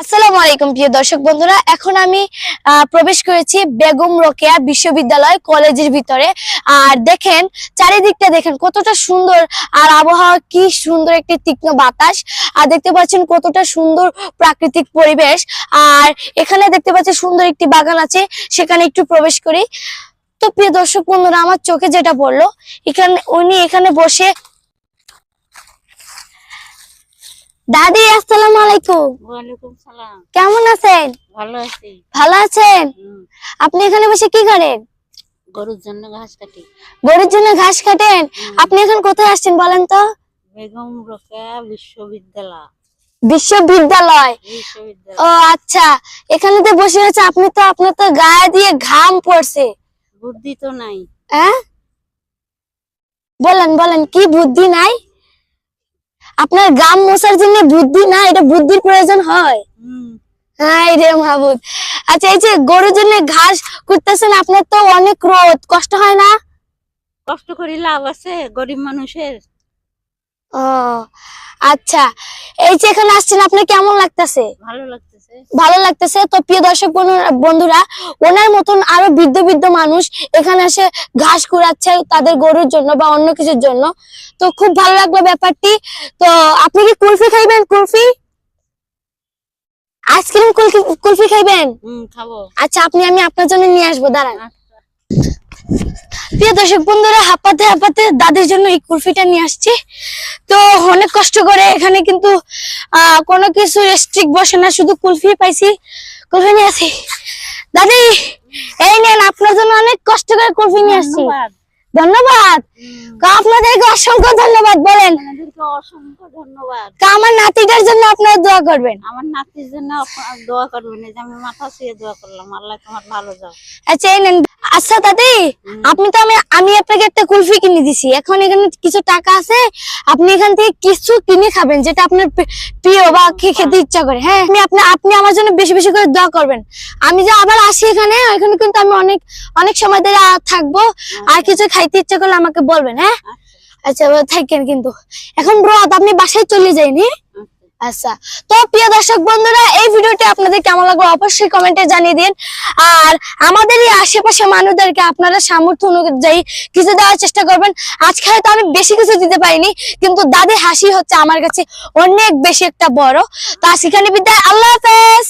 আসসালামু আলাইকুম, প্রিয় দর্শক বন্ধুরা। এখন আমি প্রবেশ করেছি বেগম রোকেয়া বিশ্ববিদ্যালয় কলেজের ভিতরে। আর দেখেন, চারিদিকটা দেখেন কতটা সুন্দর। আর আবহাওয়া কি সুন্দর একটি তীক্ষ্ণ বাতাস। আর দেখতে পাচ্ছেন কতটা সুন্দর প্রাকৃতিক পরিবেশ। আর এখানে দেখতে পাচ্ছেন সুন্দর একটি বাগান আছে, সেখানে একটু প্রবেশ করি। তো প্রিয় দর্শক বন্ধুরা, আমার চোখে যেটা পড়ল, এখানে, উনি এখানে বসে দাদি আসসালামু আলাইকুম। ওয়ালাইকুম সালাম। কেমন আছেন? ভালো আছি। ভালো আছেন? আপনি এখানে বসে কি করেন? গরুর জন্য ঘাস কাটি। গরুর জন্য ঘাস কাটেন? আপনি এখন কোথায় আসছেন বলেন তো? বেগম রোকেয়া বিশ্ববিদ্যালয়। বিশ্ববিদ্যালয়। ও আচ্ছা। এখানে তো বসে আছে আপনি তো আপনার তো গায়ে দিয়ে ঘাম পড়ছে। বুদ্ধি তো নাই। হ্যাঁ? বলেন বলেন কি বুদ্ধি নাই? আপনার গ্রাম মশার জন্য বুদ্ধি না এটা বুদ্ধির প্রয়োজন হয়। হ্যাঁ রে মাহবুব। আচ্ছা এই যে গরুর জন্য ঘাস করতেছেন আপনার তো অনেক রোদ কষ্ট হয় না? কষ্ট করি লাভ আছে গরিব মানুষের। ও আচ্ছা এই যে এখানে আসছেন আপনার কেমন লাগতেছে? ভালো লাগতেছে। ভালো লাগতেছে? তো প্রিয় দর্শক বন্ধু- বন্ধুরা ওনার মতন আরও বৃদ্ধ বৃদ্ধ মানুষ এখানে এসে ঘাস কুড়াচ্ছে তাদের গরুর জন্য বা অন্য কিছুর জন্য। তো খুব ভালো লাগল ব্যাপারটি। তো আপনি কি কুলফি খাইবেন কুলফি? আইসক্রিম কুলফি কুলফি খাইবেন? খাব। আচ্ছা আপনি আমি আপনার জন্য নিয়ে আসব দাঁড়ান। আচ্ছা, প্রিয় দর্শক বন্ধুরা, হাঁপাতে হাঁপাতে দাদির জন্য এই কুলফিটা নিয়ে আসছি। তো অনেক কষ্ট করে এখানে কিন্তু কোনো কিছু রেস্ট্রিক্ট বসে না, শুধু কুলফি পাইছি। কুলফি নিয়ে আসি। দাদি, এই নেন, আপনার জন্য অনেক কষ্ট করে কুলফি নিয়ে আসছি। ধন্যবাদ। আপনাদেরকে অসংখ্য ধন্যবাদ বলেন। অসংখ্য ধন্যবাদ। আমার নাতিটার জন্য আপনারা দোয়া করবেন। আমার নাতির জন্য দোয়া করবেন। এই যে আমি মাথা শুয়ে দোয়া করলাম। আল্লাহ তোমার ভালো যাও। আচ্ছা এই নেন। আচ্ছা দাদি আপনি তো আমি আমি আপনাকে একটা কুলফি কিনে দিছি। এখন এখানে কিছু টাকা আছে। আপনি এখান থেকে কিছু কিনে খাবেন যেটা আপনার প্রিয় বা খে- খেতে ইচ্ছা করে। হ্যাঁ আপনি আপনি আপনি আমার জন্য বেশি বেশি করে দোয়া করবেন। আমি যে আবার আসি এখানে এখানে কিন্তু আমি অনেক অনেক সময় ধরে থাকব। আর কিছু খাইতে ইচ্ছা করলে আমাকে বলবেন হ্যাঁ? আচ্ছা থাকেন কিন্তু। এখন রদ আপনি বাসায় চলে যাইনি? আচ্ছা তো প্রিয় দর্শক বন্ধুরা, এই ভিডিওটি আপনাদের কেমন লাগল অবশ্যই কমেন্টে জানিয়ে দিন। আর আমাদের এই আশেপাশে মানুষদেরকে আপনারা সামর্থ্য অনুযায়ী কিছু দেওয়ার চেষ্টা করবেন। আজকে হয়তো আমি বেশি কিছু দিতে পারিনি, কিন্তু দাদি হাসি হচ্ছে আমার কাছে অনেক বেশি একটা বড়। তো আজ এখানে বিদায় আল্লাহ হাফেজ!